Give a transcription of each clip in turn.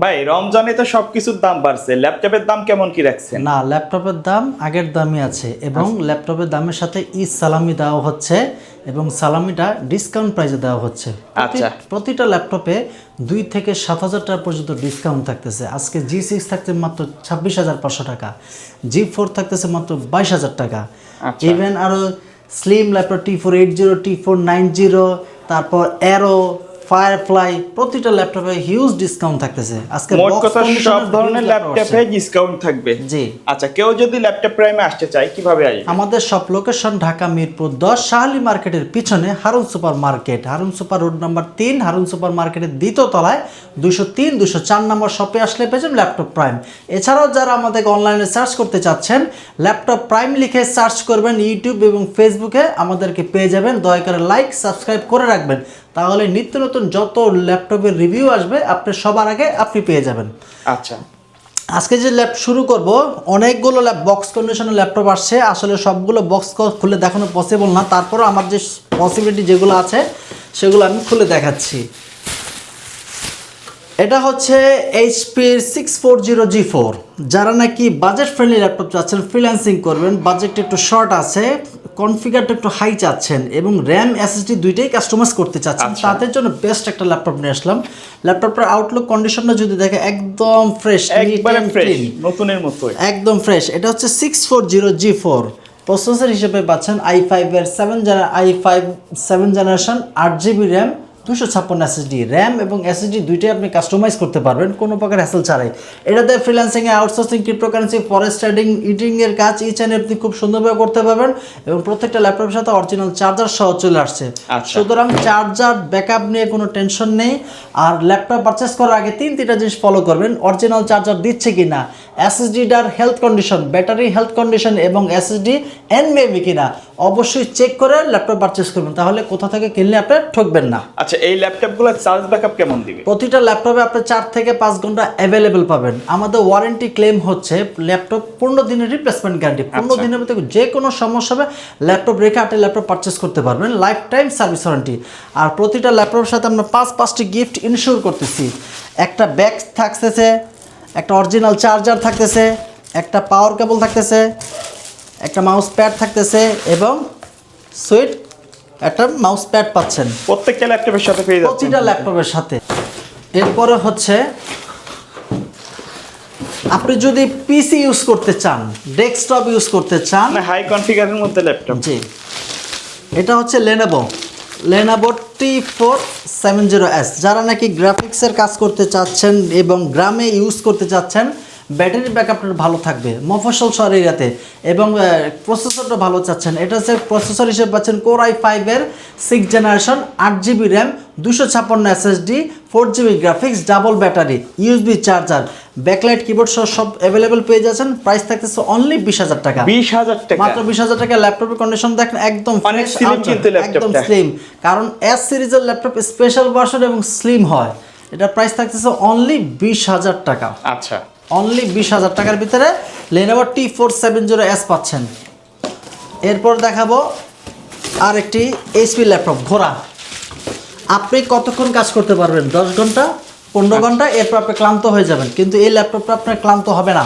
ভাই রমজানে তো সবকিছুর দাম বাড়ছে। ল্যাপটপের দাম কেমন কি রাখছে না ল্যাপটপের দাম আগের দামই আছে এবং ল্যাপটপের দামের সাথে ঈদ সালামি দেওয়া হচ্ছে এবং সালামিটা ডিসকাউন্ট প্রাইসে দেওয়া হচ্ছে। আচ্ছা। প্রতিটা ল্যাপটপে দুই থেকে সাত হাজার টাকা পর্যন্ত ডিসকাউন্ট থাকতেছে। আজকে জি সিক্স থাকছে মাত্র ছাব্বিশ হাজার পাঁচশো টাকা। জি ফোর থাকতেছে মাত্র বাইশ হাজার টাকা। আচ্ছা। ইভেন আরও slim laptop T four eight zero T four nine zero তারপর অ্যারো ফায়ারফ্লাই প্রতিটা ল্যাপটপে হিউজ ডিসকাউন্ট থাকতেছে। আজকে মোট কথা সব ধরনের ল্যাপটপে ডিসকাউন্ট থাকবে। জি। আচ্ছা কেউ যদি ল্যাপটপ প্রাইমে আসতে চায় কীভাবে আসবে? আমাদের সব লোকেশন ঢাকা মিরপুর দশ শাহালি মার্কেটের পিছনে Harun super market. Harun super road number তিন হারুন সুপার মার্কেটের দ্বিতীয় তলায় দুশো তিন দুশো চার নম্বর শপে আসলে পেয়েছেন ল্যাপটপ প্রাইম এছাড়াও যারা আমাদের অনলাইনে সার্চ করতে চাচ্ছেন ল্যাপটপ প্রাইম লিখে সার্চ করবেন ইউটিউব এবং ফেসবুকে আমাদেরকে পেয়ে যাবেন। দয়া করে লাইক সাবস্ক্রাইব করে রাখবেন। তাহলে নিত্য নতুন যত ল্যাপটপের রিভিউ আসবে আপনি সবার আগে আপনি পেয়ে যাবেন। আচ্ছা। আজকে যে ল্যাপ শুরু করব অনেকগুলো ল্যাপ বক্স কন্ডিশনের ল্যাপটপ আসছে। আসলে সবগুলো বক্স খুলে দেখানো পসিবল না। তারপরও আমার যে পসিবিলিটি যেগুলো আছে সেগুলো আমি খুলে দেখাচ্ছি। এটা হচ্ছে এইচপির six four zero G four যারা নাকি বাজেট ফ্রেন্ডলি ল্যাপটপ চাচ্ছেন ফ্রিল্যান্সিং করবেন বাজেটটা একটু শর্ট আছে। কনফিগারটা একটু হাই চাচ্ছেন এবং র্যাম এসএসডি দুইটাই কাস্টমাইজ করতে চাচ্ছেন। আচ্ছা। তাদের জন্য বেস্ট একটা ল্যাপটপ নিয়ে আসলাম। ল্যাপটপটার আউটলুক কন্ডিশনটা যদি দেখে একদম ফ্রেশ একদম ফ্রেশ নতুনের মতো একদম ফ্রেশ এটা হচ্ছে six four zero G four processor হিসেবে পাচ্ছেন আই ফাইভের seven gen I five seven generation আট জিবি র্যাম দুশো ছাপ্পান্ন এসএসডি র্যাম এবং এসএসডি দুইটাই আপনি কাস্টমাইজ করতে পারবেন কোনো প্রকার হ্যাসেল ছাড়াই। এটাতে ফ্রিল্যান্সিংয়ে আউটসোর্সিং ক্রিপ্টোকারেন্সি ফরেস্ট ট্রেডিং ইটিংয়ের কাজ ইচ অ্যান্ড আপনি খুব সুন্দরভাবে করতে পারবেন এবং প্রত্যেকটা ল্যাপটপের সাথে অরিজিনাল চার্জার সহ চলে আসছে। আচ্ছা। সুতরাং চার্জার ব্যাকআপ নিয়ে কোনো টেনশন নেই। আর ল্যাপটপ পারচেস করার আগে তিন তিনটা জিনিস ফলো করবেন অরিজিনাল চার্জার দিচ্ছে কি না এসএসডিটার health condition battery health condition এবং এসএসডি এন মেবি কিনা অবশ্যই চেক করে ল্যাপটপ পারচেস করবেন তাহলে কোথা থেকে কিনলে আপনি ঠকবেন না। আচ্ছা এই ল্যাপটপগুলো চার্জ ব্যাকআপ কেমন দিবে? প্রতিটা ল্যাপটপে আপনি চার থেকে পাঁচ ঘণ্টা অ্যাভেলেবেল পাবেন। আমাদের ওয়ারেন্টি ক্লেম হচ্ছে ল্যাপটপ পনেরো দিনের রিপ্লেসমেন্ট গ্যারান্টি পনেরো আচ্ছা। দিনের মধ্যে যে কোনো সমস্যা হবে ল্যাপটপ রেখে আপনি ল্যাপটপ পারচেস করতে পারবেন। লাইফ টাইম সার্ভিস ওয়ারেন্টি আর প্রতিটা ল্যাপটপের সাথে আমরা পাঁচ পাঁচটি গিফট ইনশিওর করতেছি। একটা ব্যাগ থাকতেছে একটা অরিজিনাল চার্জার থাকতেছে একটা পাওয়ার কেবল থাকতেছে একটা মাউস প্যাড থাকতেছে এবং সুইট একটা মাউস প্যাড পাচ্ছেন। প্রত্যেকটা ল্যাপটপের সাথে পেয়ে যাচ্ছেন। প্রতিটা ল্যাপটপের সাথে। এরপরে হচ্ছে আপনি যদি পিসি ইউজ করতে চান ডেস্কটপ ইউজ করতে চান হাই কনফিগারের মধ্যে ল্যাপটপ জি। এটা হচ্ছে Lenovo Lenovo T four seven zero S যারা নাকি গ্রাফিক্সের কাজ করতে চাচ্ছেন এবং গ্রামে ইউজ করতে চাচ্ছেন ব্যাটারি ব্যাকআপটা ভালো থাকবে। মফসল শহর এরিয়াতে এবং প্রসেসরটা ভালো চাচ্ছেন। এটা হচ্ছে প্রসেসর হিসেবে পাচ্ছেন কোর আই ফাইভের সিক্স জেনারেশন আট জিবি র্যাম দুশো ছাপ্পান্ন SSD four GB graphics double battery USB charger backlight keyboard সহ সব অ্যাভেলেবেল পেয়ে যাচ্ছেন। প্রাইস থাকতেছে অনলি বিশ হাজার টাকা। বিশ হাজার টাকা। মাত্র বিশ হাজার টাকা ল্যাপটপের কন্ডিশন দেখেন একদম ল্যাপটপটা। একদম স্লিম কারণ এস সিরিজের ল্যাপটপ স্পেশাল ভার্সন এবং স্লিম হয়। এটা প্রাইস থাকতেছে অনলি বিশ হাজার টাকা। আচ্ছা। অনলি বিশ হাজার টাকার ভিতরে Lenovo T four seven zero S পাচ্ছেন। এরপর দেখাবো আর একটি এইচপি ল্যাপটপ ঘোড়া আপনি কতক্ষণ কাজ করতে পারবেন? দশ ঘণ্টা পনেরো ঘণ্টা এরপর আপনি ক্লান্ত হয়ে যাবেন। কিন্তু এই ল্যাপটপটা আপনার ক্লান্ত হবে না।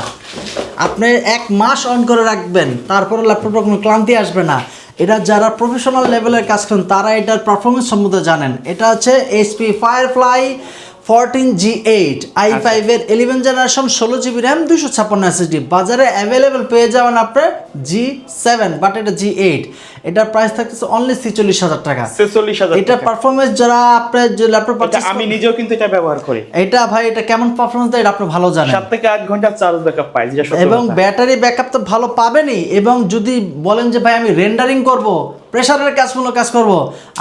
আপনি এক মাস অন করে রাখবেন তারপরে ল্যাপটপটা কোনো ক্লান্তি আসবে না। এটা যারা প্রফেশনাল লেভেলের কাজ করেন তারা এটার পারফরমেন্স সম্বন্ধে জানেন। এটা হচ্ছে HP Firefly fourteen G eight I ফাইভের ইলেভেন জেনারেশন ষোলো জিবি র্যাম দুশো ছাপ্পান্ন এসএসডি বাজারে অ্যাভেলেবেল পেয়ে যাবেন আপনার জি সেভেন বাট এটা জি এইট এটার প্রাইস থাকতেছে অনলি ছিচল্লিশ হাজার টাকা। ছেচল্লিশ হাজার এটা পারফরমেন্স যারা আপনার যে ল্যাপটপ আমি নিজেও কিন্তু এটা ব্যবহার করি। এটা ভাই এটা কেমন পারফরমেন্স দেয় এটা আপনি ভালো জানেন। সাত থেকে আট ঘণ্টা চার্জ ব্যাকআপ পাই এবং ব্যাটারি ব্যাকআপ তো ভালো পাবেনই। এবং যদি বলেন যে ভাই আমি রেন্ডারিং করব প্রেসারের কাজগুলো কাজ করব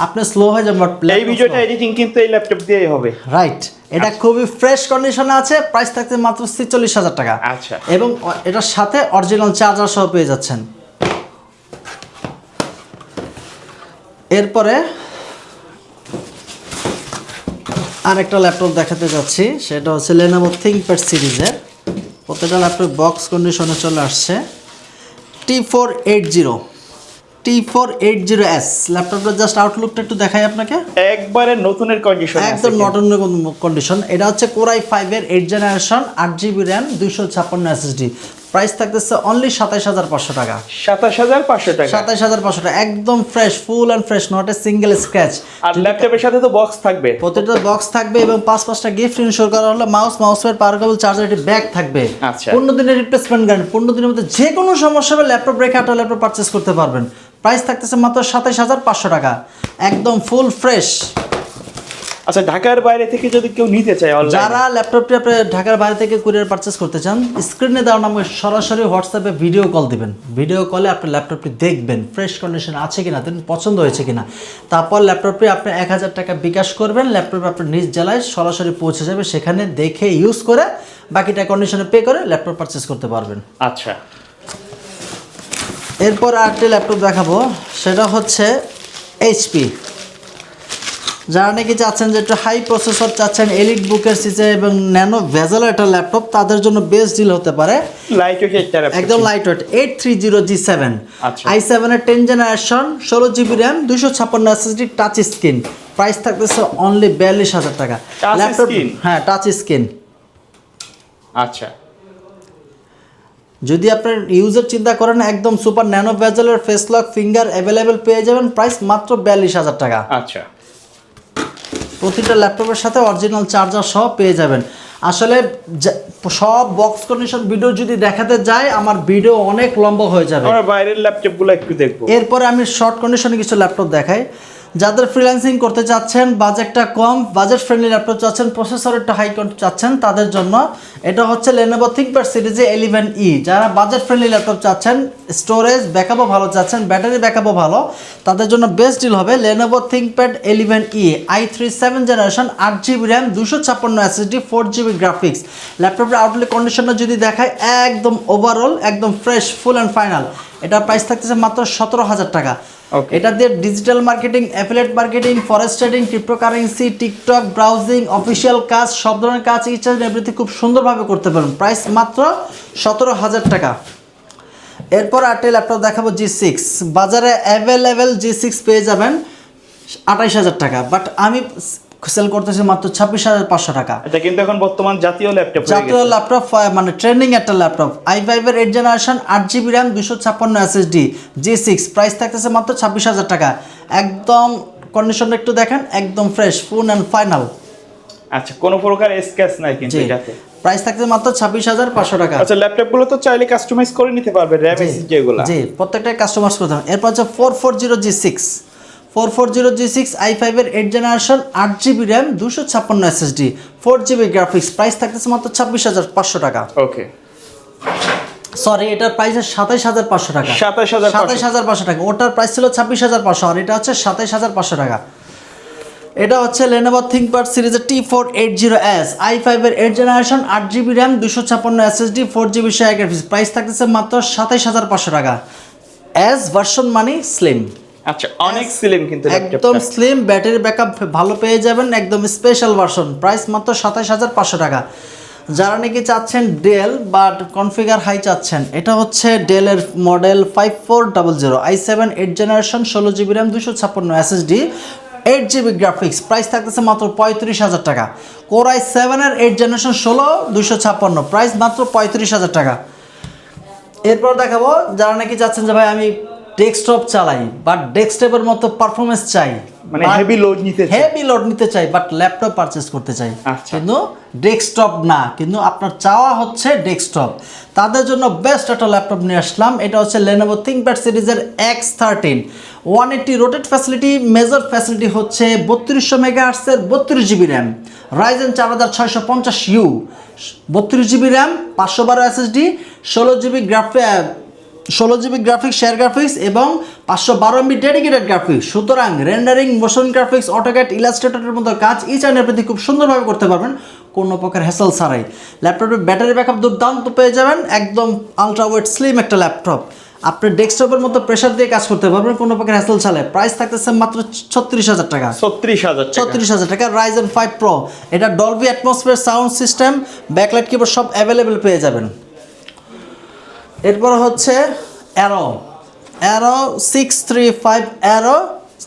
আপনি স্লো হয়ে যাবেন বাট এই ভিডিওটা এডিটিং কিন্তু এই ল্যাপটপ দিয়েই হবে। রাইট এটা খুবই ফ্রেশ কন্ডিশনে আছে প্রাইস থাকতে মাত্র ছিচল্লিশ হাজার টাকা। আচ্ছা। এবং এটার সাথে অরিজিনাল চার্জার সহ পেয়ে যাচ্ছেন। এরপরে আরেকটা ল্যাপটপ দেখাতে যাচ্ছি সেটা হচ্ছে লেনোভো থিঙ্কপ্যাড সিরিজের। প্রত্যেকটা ল্যাপটপ বক্স কন্ডিশনে চলে আসছে। T four eight zero T four eight zero S ল্যাপটপটা জাস্ট আউটলুকটা একটু দেখাই আপনাকে। একবারে নতুনের কন্ডিশন একদম অন্য কন্ডিশন এটা হচ্ছে কোরাই ফাইভের এইট জেনারেশন আট জিবি র্যাম দুইশো ছাপ্পান্ন এসএসডি প্রাইস থাকতেছে অনলি সাতাইশ হাজার পাঁচশো টাকা। সাতাশ হাজার পাঁচশো টাকা। সাতাইশ হাজার পাঁচশো টাকা একদম fresh full and fresh not a single scratch আর ল্যাপটপের সাথে তো বক্স থাকবে। প্রতিটা বক্স থাকবে এবং পাঁচ পাঁচটা গিফট ইনশোর করা হলো mouse mouse pad power cable charger একটি ব্যাগ থাকবে। আচ্ছা। পনেরো দিনের রিপ্লেসমেন্ট গ্যারান্টি পনেরো দিনের মধ্যে যে কোনো সমস্যা হবে ল্যাপটপ রেখে একটা ল্যাপটপ পারচেস করতে পারবেন। প্রাইস থাকতেছে মাত্র সাতাইশ হাজার পাঁচশো টাকা একদম ফুল ফ্রেশ আচ্ছা ঢাকার বাইরে থেকে যদি কেউ নিতে চায় যারা ল্যাপটপটি আপনি ঢাকার বাইরে থেকে কুরিয়ার পারচেস করতে চান স্ক্রিনে দেওয়া নাম্বার সরাসরি হোয়াটসঅ্যাপে ভিডিও কল দিবেন। ভিডিও কলে আপনি ল্যাপটপটি দেখবেন ফ্রেশ কন্ডিশন আছে কিনা দেন পছন্দ হয়েছে কিনা। তারপর ল্যাপটপটি আপনি এক হাজার টাকা বিকাশ করবেন ল্যাপটপ আপনার নিজ জেলায় সরাসরি পৌঁছে যাবে সেখানে দেখে ইউজ করে বাকিটা কন্ডিশনে পে করে ল্যাপটপ পারচেস করতে পারবেন। আচ্ছা। এরপর আরেকটি ল্যাপটপ দেখাবো সেটা হচ্ছে এইচপি যারা নাকি চাচ্ছেন যে একটু হাই প্রসেসর চাচ্ছেন এলিট বুকের সিসে এবং ন্যানো ভেজাল একটা ল্যাপটপ তাদের জন্য বেস্ট ডিল হতে পারে। একদম light weight eight three zero G seven. I সেভেনের টেন জেনারেশন ষোলো জিবি র্যাম দুশো ছাপ্পান্ন এসএসডি টাচ স্ক্রিন প্রাইস থাকতেছে অনলি বিয়াল্লিশ হাজার টাকা। ল্যাপটপ হ্যাঁ টাচ স্ক্রিন আচ্ছা। যদি আপনার ইউজার চিন্তা করেন একদম সুপার ন্যানো ভেজালের ফেস লক ফিঙ্গার অ্যাভেলেবেল পেয়ে যাবেন প্রাইস মাত্র বিয়াল্লিশ হাজার টাকা। আচ্ছা। প্রতিটা ল্যাপটপের সাথে অরিজিনাল চার্জার সহ পেয়ে যাবেন। আসলে সব বক্স কন্ডিশন ভিডিও যদি দেখাতে যায় আমার ভিডিও অনেক লম্বা হয়ে যাবে। আমরা বাইরের ল্যাপটপগুলো একটু দেখব। এরপরে আমি শর্ট কন্ডিশনে কিছু ল্যাপটপ দেখাই। যাদের ফ্রিল্যান্সিং করতে চাচ্ছেন বাজেটটা কম বাজেট ফ্রেন্ডলি ল্যাপটপ চাচ্ছেন প্রসেসর একটু হাই চাচ্ছেন, তাদের জন্য এটা হচ্ছে লেনোভো থিঙ্কপ্যাড সিরিজে এলিভেন ই যারা বাজেট ফ্রেন্ডলি ল্যাপটপ চাচ্ছেন স্টোরেজ ব্যাকআপও ভালো চাচ্ছেন ব্যাটারি ব্যাকআপও ভালো, তাদের জন্য বেস্ট ডিল হবে Lenovo ThinkPad eleven E I three seven generation আট জিবি র্যাম দুশো ছাপ্পান্ন এসএসডি ফোর জিবি গ্রাফিক্স ল্যাপটপের আউটলেট কন্ডিশনটা যদি দেখায়, একদম ওভারঅল একদম ফ্রেশ ফুল অ্যান্ড ফাইনাল এটার প্রাইস থাকতেছে মাত্র সতেরো হাজার টাকা। এটা দিয়ে digital marketing affiliate marketing forex trading cryptocurrency TikTok browsing official কাজ সব ধরনের কাজ ইচ্ছা এভরিথিং খুব সুন্দরভাবে করতে পারেন প্রাইস মাত্র সতেরো হাজার টাকা। এরপর আটটি ল্যাপটপ দেখাবো জি সিক্স বাজারে অ্যাভেলেবেল জি সিক্স পেয়ে যাবেন আঠাইশ হাজার টাকা। বাট আমি সেল করতেছে মাত্র ছাব্বিশ হাজার পাঁচশো টাকা। এটা কিন্তু এখন বর্তমান জাতীয় ল্যাপটপ জাতীয় ল্যাপটপ মানে ট্রেন্ডিং একটা ল্যাপটপ আই ফাইভের এইট জেনারেশন আট জিবি র্যাম দুশো ছাপ্পান্ন এসএসডি জি সিক্স প্রাইস থাকতেছে মাত্র ছাব্বিশ হাজার টাকা। একদম কন্ডিশনটা একটু দেখেন একদম ফ্রেশ ফুল অ্যান্ড ফাইনাল আচ্ছা কোনো প্রকার স্ক্র্যাচ নাই কিন্তু এটাতে। প্রাইস থাকতেছে মাত্র ছাব্বিশ হাজার পাঁচশো টাকা। আচ্ছা ল্যাপটপগুলো তো চাইলে কাস্টমাইজ করে নিতে পারবে র্যাম এগুলো জি প্রত্যেকটাই কাস্টমার্স করতে হবে এরপর হচ্ছে four four zero G six four four zero G six I ফাইভের এইট জেনারেশন আট জিবি র্যাম দুশো ছাপ্পান্ন SSD four GB graphics price থাকতেছে মাত্র ছাব্বিশ হাজার পাঁচশো টাকা। ওকে সরি এটার প্রাইস সাতাইশ হাজার পাঁচশো টাকা। 27,500 সাতাইশ হাজার পাঁচশো টাকা। ওটার প্রাইস ছিল ছাব্বিশ হাজার পাঁচশো আর এটা হচ্ছে সাতাইশ হাজার পাঁচশো টাকা। এটা হচ্ছে লেনোভো থিঙ্কপ্যাড সিরিজের T four eight zero S I ফাইভের এইট জেনারেশন আট জিবি র্যাম দুশো ছাপ্পান্ন SSD four GB share graphics price থাকতেছে মাত্র সাতাইশ হাজার পাঁচশো টাকা। এস ভার্সন মানি স্লিম আচ্ছা অনেক সিলিম কিন্তু একদম স্লিম ব্যাটারি ব্যাকআপ ভালো পেয়ে যাবেন একদম স্পেশাল ভার্সন প্রাইস মাত্র সাতাশ হাজার পাঁচশো টাকা। যারা নাকি চাচ্ছেন ডেল বাট কনফিগার হাই চাচ্ছেন এটা হচ্ছে ডেলের model five four double zero I seven eight generation ষোলো জিবি র্যাম দুশো ছাপ্পান্ন SSD eight GB graphics price থাকতেছে মাত্র পঁয়ত্রিশ হাজার টাকা। কোর আই সেভেনের এইট জেনারেশন ষোলো দুশো ছাপ্পান্ন প্রাইস মাত্র পঁয়ত্রিশ হাজার টাকা। এরপর দেখাবো যারা নাকি চাচ্ছেন যে ভাই আমি ডেস্কটপ চালাই বাট ডেস্কটপের মতো পারফরমেন্স চাই মানে হেভি লোড নিতে চায়। হেভি লোড নিতে চাই বাট ল্যাপটপ পারচেস করতে চাই। আচ্ছা। কিন্তু ডেস্কটপ না কিন্তু আপনার চাওয়া হচ্ছে ডেস্কটপ। তাদের জন্য বেস্ট একটা ল্যাপটপ নিয়ে আসলাম এটা হচ্ছে লেনোভো থিঙ্কপ্যাড সিরিজের X thirteen one eighty rotate facility major facility হচ্ছে বত্রিশশো মেগা আর্টসের বত্রিশ জিবি র্যাম রাইজেন চার হাজার ছয়শো পঞ্চাশ ইউ বত্রিশ জিবি র্যাম পাঁচশো বারো এসএসডি ষোলো জিবি গ্রাফি ষোলো জিবি গ্রাফিক্স শেয়ার গ্রাফিক্স এবং পাঁচশো বারো এমবি ডেডিকেটেড গ্রাফিক্স সুতরাং রেন্ডারিং মোশন গ্রাফিক্স অটোক্যাট ইলাস্ট্রেটরের মতো কাজ ইচ অ্যান্ড এভরিথিং খুব সুন্দরভাবে করতে পারবেন। কোনো প্রকার হ্যাসেল ছাড়াই। ল্যাপটপের ব্যাটারি ব্যাকআপ দুর্দান্ত পেয়ে যাবেন। একদম আলট্রা ওয়েট স্লিম একটা ল্যাপটপ আপনি ডেস্কটপের মতো প্রেশার দিয়ে কাজ করতে পারবেন। কোনো প্রকার হ্যাসেল ছাড়াই। প্রাইস থাকতেছে মাত্র ছত্রিশ হাজার টাকা। ছত্রিশ হাজার ছত্রিশ হাজার টাকা। রাইজেন ফাইভ প্রো এটা Dolby atmosphere sound system backlight keyboard সব অ্যাভেলেবেল পেয়ে যাবেন। এরপর হচ্ছে aero aero six three five aero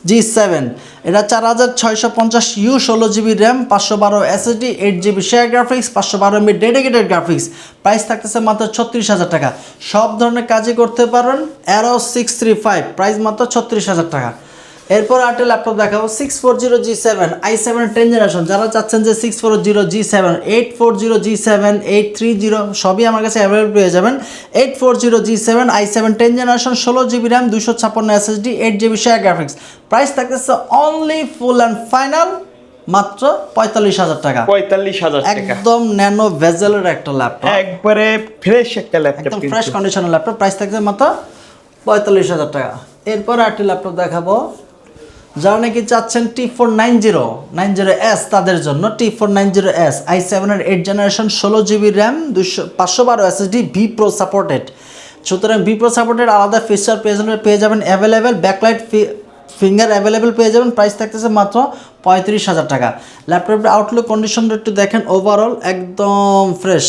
G seven এটা চার হাজার ছয়শো পঞ্চাশ ইউ ষোলো জিবি র্যাম পাঁচশো বারো SSD eight GB share graphics পাঁচশো বারো এমবি ডেডিকেটেড গ্রাফিক্স প্রাইস থাকতেছে মাত্র ছত্রিশ হাজার টাকা। সব ধরনের কাজই করতে পারেন aero six three five price মাত্র ছত্রিশ হাজার টাকা। এরপর আরেকটা ল্যাপটপ দেখাবো six four zero G seven I seven ten generation যারা চাচ্ছেন যে six four zero G seven eight four zero G seven eight three zero সবই আমার কাছে অ্যাভেলেবল পেয়ে যাবেন। Eight four zero G seven I seven ten generation ষোলো GB RAM দুশো ছাপ্পান্ন SSD eight GB share graphics price থাকতেছে only full and final মাত্র পঁয়তাল্লিশ হাজার টাকা। পঁয়তাল্লিশ হাজার একদম ন্যানো ভেজেলের একটা ল্যাপটপ একবারে ফ্রেশ একটা ল্যাপটপ একদম ফ্রেশ কন্ডিশনের ল্যাপটপ প্রাইস থাকছে মাত্র পঁয়তাল্লিশ হাজার টাকা। এরপর আরেকটি ল্যাপটপ দেখাবো যারা নাকি চাচ্ছেন T four nine zero nine zero S তাদের জন্য T four nine zero S I সেভেনের এইট জেনারেশন ষোলো জিবি র্যাম দুশো পাঁচশো বারো S SSD V pro supported সুতরাং ভি প্রো সাপোর্টেড আলাদা ফিচার পেয়ে পেয়ে যাবেন অ্যাভেলেবেল ব্যাকলাইট ফিঙ্গার অ্যাভেলেবেল পেয়ে যাবেন প্রাইস থাকতেছে মাত্র পঁয়ত্রিশ হাজার টাকা। ল্যাপটপের আউটলুক কন্ডিশনটা একটু দেখেন ওভারঅল একদম ফ্রেশ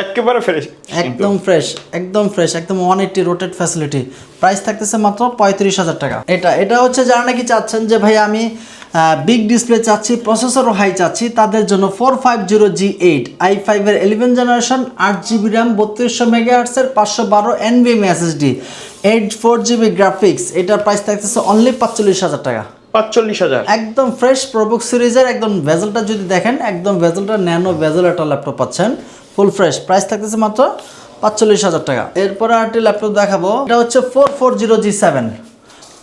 একেবারে ফ্রেশ একদম ফ্রেশ একদম ফ্রেশ একদম one eighty rotated facility price থাকতেছে মাত্র পঁয়ত্রিশ হাজার টাকা। এটা এটা হচ্ছে যারা নাকি চাচ্ছেন যে ভাই আমি বিগ ডিসপ্লে চাচ্ছি প্রসেসরও হাই চাচ্ছি তাদের জন্য four five zero G eight I ফাইভের ইলেভেন জেনারেশন আট জিবি র্যাম বত্রিশশো মেগাহার্টসের পাঁচশো বারো NVM SSD eight four GB graphics এটার প্রাইস থাকতেছে অনলি পাঁচচল্লিশ হাজার টাকা। পাঁচচল্লিশ হাজার। একদম ফ্রেশ প্রবুক সিরিজের একদম ভেজেলটা যদি দেখেন একদম ভেজেলটা ন্যানো ভেজেল একটা ল্যাপটপ পাচ্ছেন। Full fresh. প্রাইস থাকতেছে মাত্র পাঁচচল্লিশ হাজার টাকা। এরপরে আরেকটি ল্যাপটপ দেখাবো। এটা হচ্ছে four four zero G seven.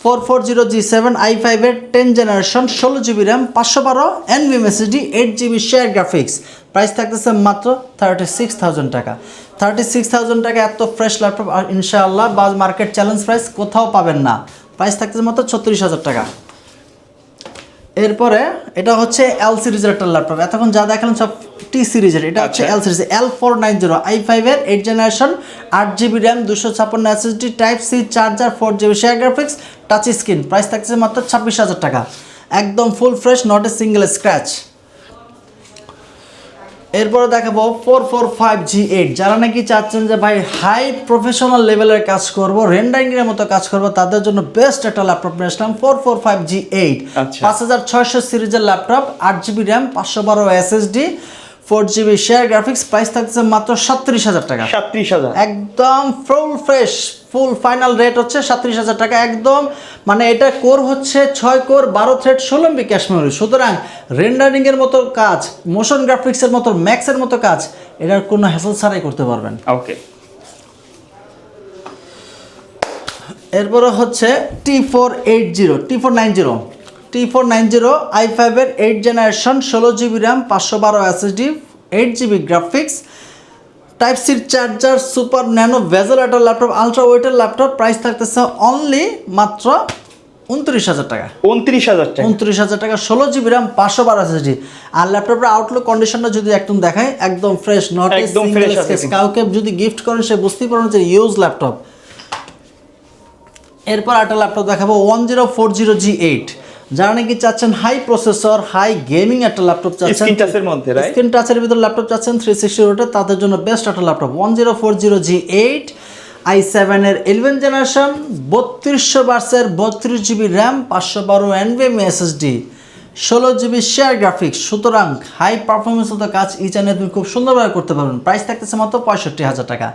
Four four zero G seven I ফাইভের টেন জেনারেশন, ষোলো জিবি র্যাম, পাঁচশো বারো NVM SSD eight GB share graphics. Price থাকতেছে মাত্র থার্টি সিক্স থাউজেন্ড টাকা। থার্টি সিক্স থাউজেন্ড টাকা এত ফ্রেশ ল্যাপটপ ইনশাআল্লাহ বা মার্কেট চ্যালেঞ্জ প্রাইস কোথাও পাবেন না। প্রাইস থাকতেছে মাত্র ছত্রিশ হাজার টাকা। এরপরে এটা হচ্ছে এল সিরিজের একটা ল্যাপটপ এতক্ষণ যা দেখালাম সব টি সিরিজের এটা হচ্ছে। L series L four nine zero I ফাইভের এইট জেনারেশন আট জিবি র্যাম দুশো ছাপ্পান্ন SSD type C charger four GB share graphics touch screen price থাকছে মাত্র ছাব্বিশ হাজার টাকা। একদম full fresh not a single scratch এরপরে দেখাবো four four five G eight যারা নাকি চাচ্ছেন যে ভাই হাই প্রফেশনাল লেভেলের কাজ করব রেন্ডারিংয়ের মতো কাজ করব তাদের জন্য বেস্ট একটা ল্যাপটপ নিয়ে আসলাম four four five G eight. পাঁচ হাজার ছয়শো সিরিজের ল্যাপটপ আট জিবি র্যাম পাঁচশো বারো SSD four GB share graphics price থাকছে মাত্র সাতত্রিশ হাজার টাকা। সাতত্রিশ হাজার। একদম full fresh full final rate হচ্ছে সাতত্রিশ হাজার টাকা একদম। মানে এটা কোর হচ্ছে ছয় কোর বারো থ্রেড ষোলো এমবি ক্যাশ মেমোরি সুতরাং রেন্ডারিংয়ের মতো কাজ মোশন গ্রাফিক্সের মতো ম্যাক্সের মতো কাজ এটার কোনো হ্যাসেল ছাড়াই করতে পারবেন। ওকে এরপরে হচ্ছে T four eight zero T four nine zero T four nine zero I ফাইভের এইট জেনারেশন ষোলো জিবি র্যাম পাঁচশো বারো SSD eight GB graphics type সির চার্জার সুপার ন্যানো ভেজেল একটা ল্যাপটপ আলট্রা ওয়েটের ল্যাপটপ প্রাইস থাকতেছে only মাত্র উনত্রিশ হাজার টাকা। উনত্রিশ হাজার টাকা। উনত্রিশ হাজার টাকা ষোলো জিবি র্যাম পাঁচশো বারো এসএসডি আর ল্যাপটপের আউটলুক কন্ডিশনটা যদি একদম দেখায় একদম ফ্রেশ নট একদম কিন্তু। কাউকে যদি গিফট করেন সে বুঝতেই পারবেন যে ইউজ ল্যাপটপ এরপর একটা ল্যাপটপ দেখাবো one zero four zero G eight যারা নাকি চাচ্ছেন হাই প্রসেসর হাই গেমিং একটা ল্যাপটপ চাচ্ছেন স্ক্রিন টাচের মধ্যে রাইট স্ক্রিন টাচের ভিতর ল্যাপটপ চাচ্ছেন থ্রি সিক্সটি রোটে তাদের জন্য বেস্ট একটা laptop one zero four zero G eight I সেভেনের ইলেভেন জেনারেশন বত্রিশশো বার্সের বত্রিশ জিবি র্যাম পাঁচশো বারো এনভিএম এসএসডি ষোলো জিবি শেয়ার গ্রাফিক্স। সুতরাং হাই পারফরমেন্স মতো কাজ ই চ্যানেল তুমি খুব সুন্দরভাবে করতে পারবেন প্রাইস থাকতেছে মাত্র পঁয়ষট্টি হাজার টাকা।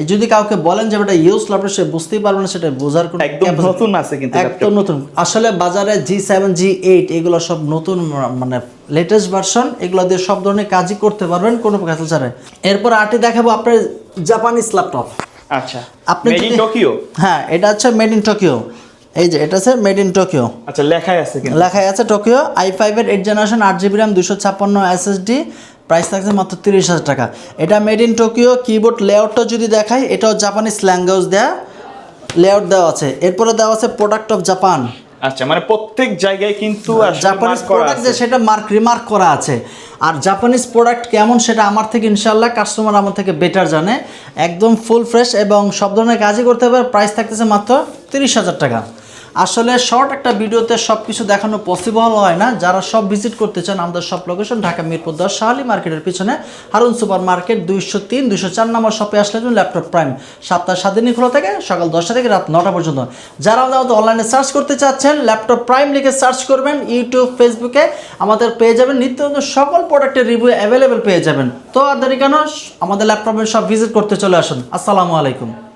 এই যদি কাউকে বলেন যে এটা ইউজ ল্যাপটপ সে বুঝতেই পারবে না সেটা বোঝার কোনো একদম নতুন আছে কিন্তু একদম নতুন। আসলে বাজারে জি সেভেন জি এইট এগুলো সব নতুন মানে লেটেস্ট ভার্সন এগুলো দিয়ে সব ধরনের কাজই করতে পারবেন কোনো ক্যাসেল ছাড়াই। এরপর আরটি দেখাবো আপনার জাপানিজ ল্যাপটপ আচ্ছা। আপনি টোকিও হ্যাঁ এটা হচ্ছে মেড ইন টোকিও এই যে এটা হচ্ছে মেড ইন টোকিও আচ্ছা লেখাই আছে কিন্তু। লেখাই আছে টোকিও আই ফাইভের এইট জেনারেশন আট জিবি র্যাম দুশো ছাপ্পান্ন এসএসডি প্রাইস থাকছে মাত্র তিরিশ হাজার টাকা। এটা মেড ইন টোকিও কিবোর্ড লেআউটটা যদি দেখাই এটাও জাপানিজ ল্যাঙ্গুয়েজ দেওয়া লেআউট দেওয়া আছে। এরপরে দেওয়া আছে প্রোডাক্ট অফ জাপান আচ্ছা মানে প্রত্যেক জায়গায় কিন্তু জাপানিজ প্রোডাক্ট যে আছে। সেটা মার্ক রিমার্ক করা আছে। আর জাপানিজ প্রোডাক্ট কেমন সেটা আমার থেকে ইনশাল্লাহ কাস্টমার আমার থেকে বেটার জানে। একদম ফুল ফ্রেশ এবং সব ধরনের কাজই করতে পারে প্রাইস থাকতেছে মাত্র তিরিশ হাজার টাকা। আসলে শর্ট একটা ভিডিওতে সব কিছু দেখানো পসিবল হয় না। যারা সব ভিজিট করতে চান, আমাদের সব লোকেশন ঢাকা মিরপুর দশ শাহালি মার্কেটের পিছনে হারুন সুপার মার্কেট দুইশো তিন, দুইশো চার নম্বর শপে আসলে ল্যাপটপ প্রাইম সাতটা সাত দিনই খোলা থাকে, সকাল দশটা থেকে রাত নটা পর্যন্ত। যারা আমাদের অনলাইনে সার্চ করতে চাচ্ছেন ল্যাপটপ প্রাইম লিখে সার্চ করবেন ইউটিউব ফেসবুকে আমাদের পেয়ে যাবেন নিত্য সকল প্রোডাক্টের রিভিউ অ্যাভেলেবেল পেয়ে যাবেন। তো আর কেন, আমাদের ল্যাপটপের সব ভিজিট করতে চলে আসুন। আসসালামু আলাইকুম।